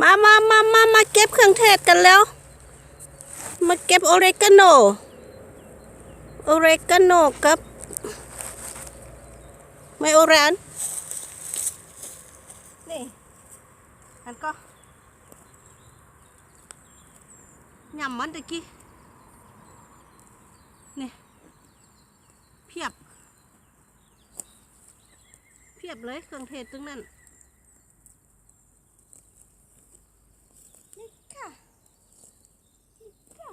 มามามามามาเก็บเครื่องเทศกันแล้ว มาเก็บโอเรกาโนโอเรกาโนกับไมโอรานนี่อันก็ยำมันตะกี้ นี่ เพียบ เพียบเลยเครื่องเทศตรงนั้นค่ะนี่ค่ะ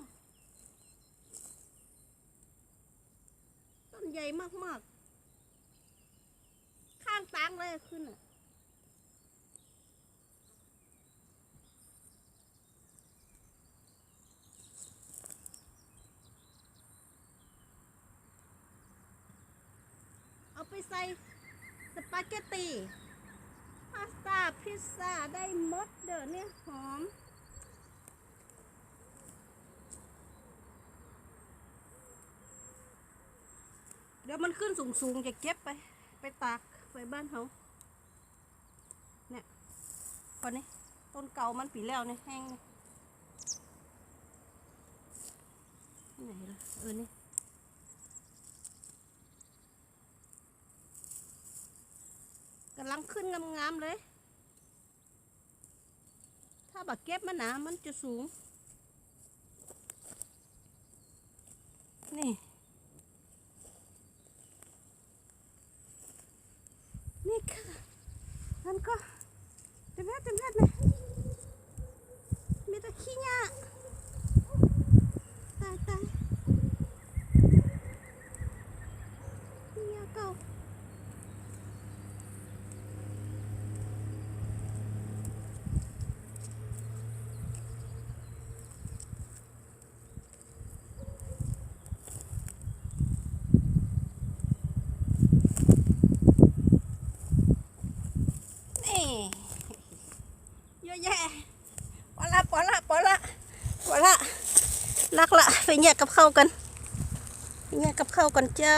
ต้น ใหญ่มากๆ ข้างตางเลยขึ้นอะเอาไปใส่สปาเกตตีพาสต้าพิซซ่าได้หมดเด้อเนี่ยหอม เดี๋ยวมันขึ้นสูงๆจะเก็บไป ไปตากไว้บ้านเขาเนี่ยตอนนี้ต้นเก่ามันปีแล้วเนี่ยแห้งไหนล่ะเออนี่กำลังขึ้นงามๆเลย ถ้าบักเก็บมันหนามันจะสูง นี่ค่ะ นั่นก็เต็มแพทเต็มแพทเลยมีแต่ขี้ยาตายตายขี้ยาเก่า นี่ เยอะแยะปอละปอละปอละปอละนักละไปแยกกับเข้ากันไปแยกกับเข้ากันเจ้า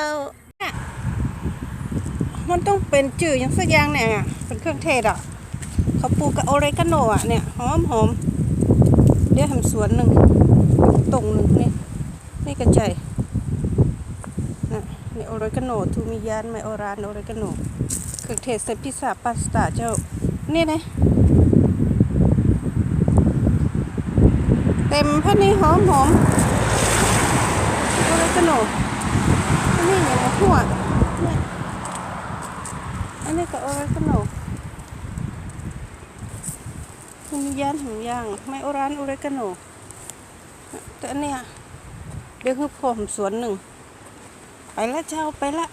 มันต้องเป็นจืดอย่างสักอย่างเนี่ยเป็นเครื่องเทศอะเขาปลูกกับโอเรกาโนอะเนี่ยหอมหอมเดี๋ยวทำสวนหนึ่งตรงหนึ่งนี่นี่กระจายนะนี่โอเรกาโนทูมิยานไมโอรานโอเรกาโนเครื่องเทศใส่พิซซ่าพาสต้าเจ้านี่นะเต็มพันนี่หอมหอมโอเรกาโนอันนี้อย่างละหัวเนี่ยอันนี้ก็โอเรกาโนมียานหางย่างไม่โอรานโอเรกาโนแต่อันเนี้ยเดี๋ยวคือผมสวนหนึ่ง ไปละเจ้าไปละ